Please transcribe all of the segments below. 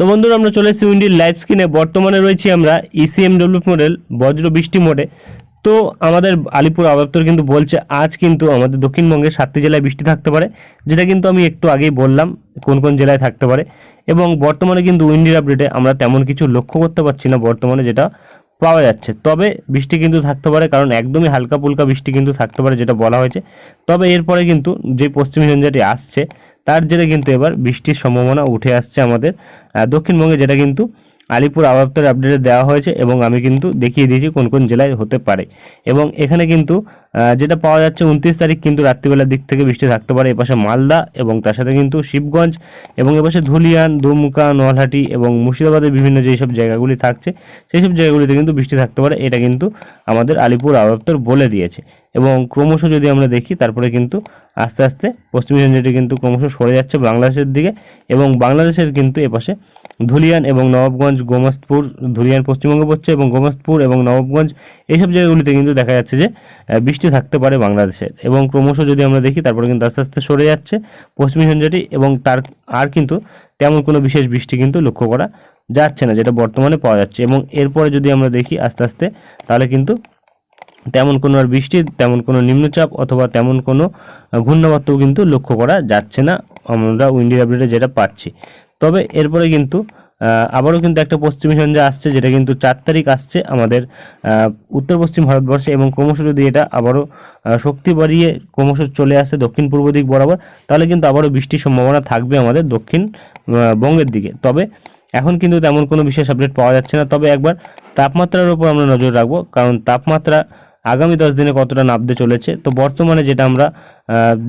তো বন্ধুরা, আমরা চলে এসেছি উইন্ডির লাইভ স্ক্রিনে। বর্তমানে রয়েছি আমরা E ইসিএমডব্লিউ মডেল বজ্র বৃষ্টি মোডে। তো আমাদের আলিপুর আবহাওয়া কিন্তু বলছে, আজ কিন্তু আমাদের দক্ষিণবঙ্গে সাতটি জেলায় বৃষ্টি থাকতে পারে। যেটা কিন্তু আমি একটু আগেই বললাম, কোন কোন জেলায় থাকতে পারে। এবং বর্তমানে কিন্তু উইন্ডির আপডেটে আমরা তেমন কিছু লক্ষ্য করতে পারছি না বর্তমানে, যেটা পাওয়া যাচ্ছে। তবে বৃষ্টি কিন্তু থাকতে পারে, কারণ একদমই হালকা পুলকা বৃষ্টি কিন্তু থাকতে পারে, যেটা বলা হয়েছে। তবে এরপরে কিন্তু যে পশ্চিমী ঝঞ্ঝাটি আসছে তার জেরে কিন্তু এবার বৃষ্টির সম্ভাবনা উঠে আসছে আমাদের। দক্ষিণবঙ্গে যেটা কিন্তু আলিপুর আবহাওয়ার আপডেটে দেওয়া হয়েছে এবং আমি কিন্তু দেখিয়ে দিয়েছি কোন কোন জেলায় হতে পারে। এবং এখানে কিন্তু যেটা পাওয়া যাচ্ছে উনত্রিশ তারিখ কিন্তু রাত্রিবেলার দিক থেকে বৃষ্টি থাকতে পারে এপাশে মালদা এবং তার সাথে কিন্তু শিবগঞ্জ এবং এপাশে ধুলিয়ান, দুমকা, নোয়ালহাটি এবং মুর্শিদাবাদের বিভিন্ন যেসব জায়গাগুলি থাকছে সেই সব জায়গাগুলিতে কিন্তু বৃষ্টি থাকতে পারে। এটা কিন্তু আমাদের আলিপুর আবহাওয়া বলে দিয়েছে। এবং ক্রমশ যদি আমরা দেখি, তারপরে কিন্তু আস্তে আস্তে পশ্চিমী ঝঞ্ঝাটি কিন্তু ক্রমশ সরে যাচ্ছে বাংলাদেশের দিকে এবং বাংলাদেশের কিন্তু এপাশে ধুলিয়ান এবং নবাবগঞ্জ গোমস্তপুর ধুলিয়ান পশ্চিমবঙ্গে পড়ছে এবং গোমস্তপুর এবং নবাবগঞ্জ এইসব জায়গাগুলিতে কিন্তু দেখা যাচ্ছে যে বৃষ্টি থাকতে পারে বাংলাদেশের এবং ক্রমশ যদি আমরা দেখি, তারপরে কিন্তু আস্তে আস্তে সরে যাচ্ছে পশ্চিমী ঝঞ্ঝাটি এবং তার আর কিন্তু তেমন কোনো বিশেষ বৃষ্টি কিন্তু লক্ষ্য করা যাচ্ছে না, যেটা বর্তমানে পাওয়া যাচ্ছে এবং এরপরে যদি আমরা দেখি আস্তে আস্তে, তাহলে কিন্তু তেমন কোনো আর বৃষ্টি, তেমন কোনো নিম্নচাপ অথবা তেমন কোনো ঘূর্ণাবর্তও কিন্তু লক্ষ্য করা যাচ্ছে না। আমরা উইন্ডি আপডেটে যেটা পাচ্ছি। তবে এরপরে কিন্তু আবারও কিন্তু একটা পশ্চিমী সন্ধ্যা আসছে, যেটা কিন্তু চার তারিখ আসছে আমাদের উত্তর পশ্চিম ভারতবর্ষে এবং ক্রমশ যদি এটা আবারও শক্তি বাড়িয়ে ক্রমশ চলে আসে দক্ষিণ পূর্ব দিক বরাবর, তাহলে কিন্তু আবারও বৃষ্টির সম্ভাবনা থাকবে আমাদের দক্ষিণ বঙ্গের দিকে। তবে এখন কিন্তু তেমন কোনো বিশেষ আপডেট পাওয়া যাচ্ছে না। তবে একবার তাপমাত্রার উপর আমরা নজর রাখব, কারণ তাপমাত্রা আগামী দশ দিনে কতটা নামতে চলেছে? তো বর্তমানে যেটা আমরা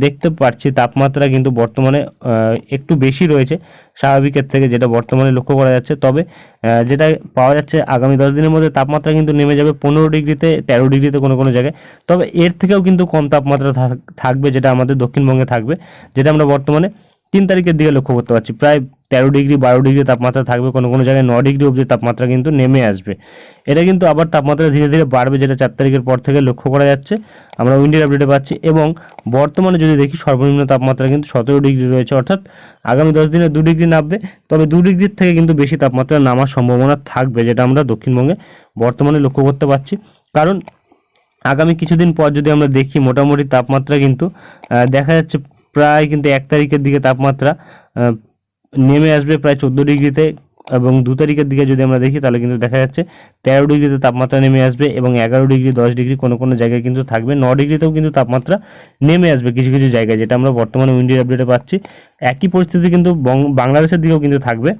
দেখতে পাচ্ছি তাপমাত্রা কিন্তু বর্তমানে একটু বেশি রয়েছে। স্বাভাবিকের থেকে যেটা বর্তমানে লক্ষ্য করা যাচ্ছে, তবে যেটা পাওয়া যাচ্ছে আগামী দশ দিনের মধ্যে তাপমাত্রা কিন্তু নেমে যাবে পনেরো ডিগ্রিতে, তেরো ডিগ্রিতে কোনো কোনো জায়গায়। তবে এর থেকেও কিন্তু কম তাপমাত্রা থাকবে যেটা আমাদের দক্ষিণবঙ্গে থাকবে, যেটা আমরা বর্তমানে তিন তারিখের দিকে লক্ষ্য করতে পারছি। প্রায় তেরো ডিগ্রি, বারো ডিগ্রি তাপমাত্রা থাকবে, কোনো কোনো জায়গায় ন ডিগ্রি অবধি তাপমাত্রা কিন্তু নেমে আসবে। এটা কিন্তু আবার তাপমাত্রা ধীরে ধীরে বাড়বে, যেটা চার তারিখের পর থেকে লক্ষ্য করা যাচ্ছে। আমরা উইন্ডের আপডেটে পাচ্ছি এবং বর্তমানে যদি দেখি সর্বনিম্ন তাপমাত্রা কিন্তু সতেরো ডিগ্রি রয়েছে, অর্থাৎ আগামী দশ দিনে দু ডিগ্রি নামবে। তবে দু ডিগ্রির থেকে কিন্তু বেশি তাপমাত্রা নামার সম্ভাবনা থাকবে, যেটা আমরা দক্ষিণবঙ্গে বর্তমানে লক্ষ্য করতে পারছি। কারণ আগামী কিছুদিন পর যদি আমরা দেখি, মোটামুটি তাপমাত্রা কিন্তু দেখা যাচ্ছে প্রায় কিন্তু এক তারিখের দিকে তাপমাত্রা নেমে আসবে প্রায় চোদ্দ ডিগ্রিতে এবং দু তারিখের দিকে যদি আমরা দেখি, তাহলে কিন্তু দেখা যাচ্ছে তেরো ডিগ্রিতে তাপমাত্রা নেমে আসবে এবং এগারো ডিগ্রি, দশ ডিগ্রি কোনো কোনো জায়গায় কিন্তু থাকবে। ন ডিগ্রিতেও কিন্তু তাপমাত্রা নেমে আসবে কিছু কিছু জায়গায়, যেটা আমরা বর্তমানে উইন্ডির আপডেটে পাচ্ছি। একই পরিস্থিতি কিন্তু বাংলাদেশের দিকেও কিন্তু থাকবে,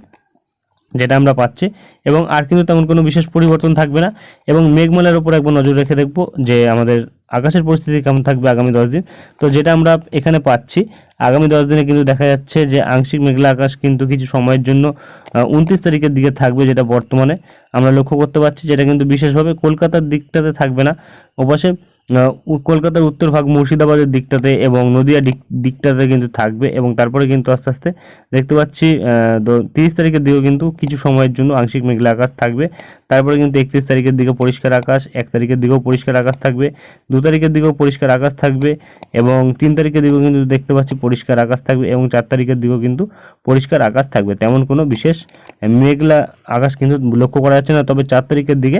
যেটা আমরা পাচ্ছি। এবং আর কিন্তু তেমন কোনো বিশেষ পরিবর্তন থাকবে না। এবং মেঘমালার উপর একবার নজর রেখে দেখব যে আমাদের আকাশের পরিস্থিতি কেমন থাকবে আগামী দশ দিন। তো যেটা আমরা এখানে পাচ্ছি আগামী দশ দিনে কিন্তু দেখা যাচ্ছে যে আংশিক মেঘলা আকাশ কিন্তু কিছু সময়ের জন্য উনত্রিশ তারিখের দিকে থাকবে যেটা বর্তমানে। আমরা লক্ষ্য করতে পারছি যেটা কিন্তু বিশেষভাবে কলকাতার দিকটাতে থাকবে না। ওপাশে কলকাতার উত্তর ভাগ মুর্শিদাবাদের দিকটাতে এবং নদিয়া দিক, দিকটাতে কিন্তু থাকবে এবং তারপরে কিন্তু আস্তে আস্তে দেখতে পাচ্ছি তিরিশ তারিখের দিকেও কিন্তু কিছু সময়ের জন্য আংশিক মেঘলা আকাশ থাকবে। তারপরে কিন্তু একত্রিশ তারিখের দিকেও পরিষ্কার আকাশ, এক তারিখের দিকেও পরিষ্কার আকাশ থাকবে, দু তারিখের দিকেও পরিষ্কার আকাশ থাকবে এবং তিন তারিখের দিকেও কিন্তু দেখতে পাচ্ছি পরিষ্কার আকাশ থাকবে এবং চার তারিখের দিকেও কিন্তু পরিষ্কার আকাশ থাকবে। তেমন কোনো বিশেষ মেঘলা আকাশ কিন্তু লক্ষ্য করা যাচ্ছে না, তবে চার তারিখের দিকে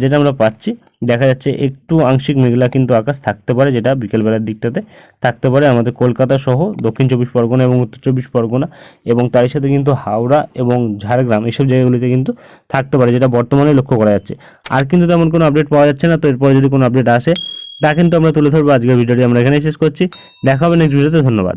যেটা আমরা পাচ্ছি, দেখা যাচ্ছে একটু আংশিক মেঘলা কিন্তু আকাশ থাকতে পারে, যেটা বিকেলবেলার দিকটাতে থাকতে পারে। আমাদের কলকাতা সহ দক্ষিণ চব্বিশ পরগনা এবং উত্তর চব্বিশ পরগনা এবং তার সাথে কিন্তু হাওড়া এবং ঝাড়গ্রাম এইসব জায়গাগুলিতে কিন্তু থাকতে পারে, যেটা বর্তমানে লক্ষ্য করা যাচ্ছে। আর কিন্তু তেমন কোনো আপডেট পাওয়া যাচ্ছে না, তো এরপরে যদি কোনো আপডেট আসে, তা কিন্তু আমরা তুলে ধরবো আজকের ভিডিওটি। আমরা এখানেই শেষ করছি। দেখা হবে নেক্সট ভিডিওতে ধন্যবাদ।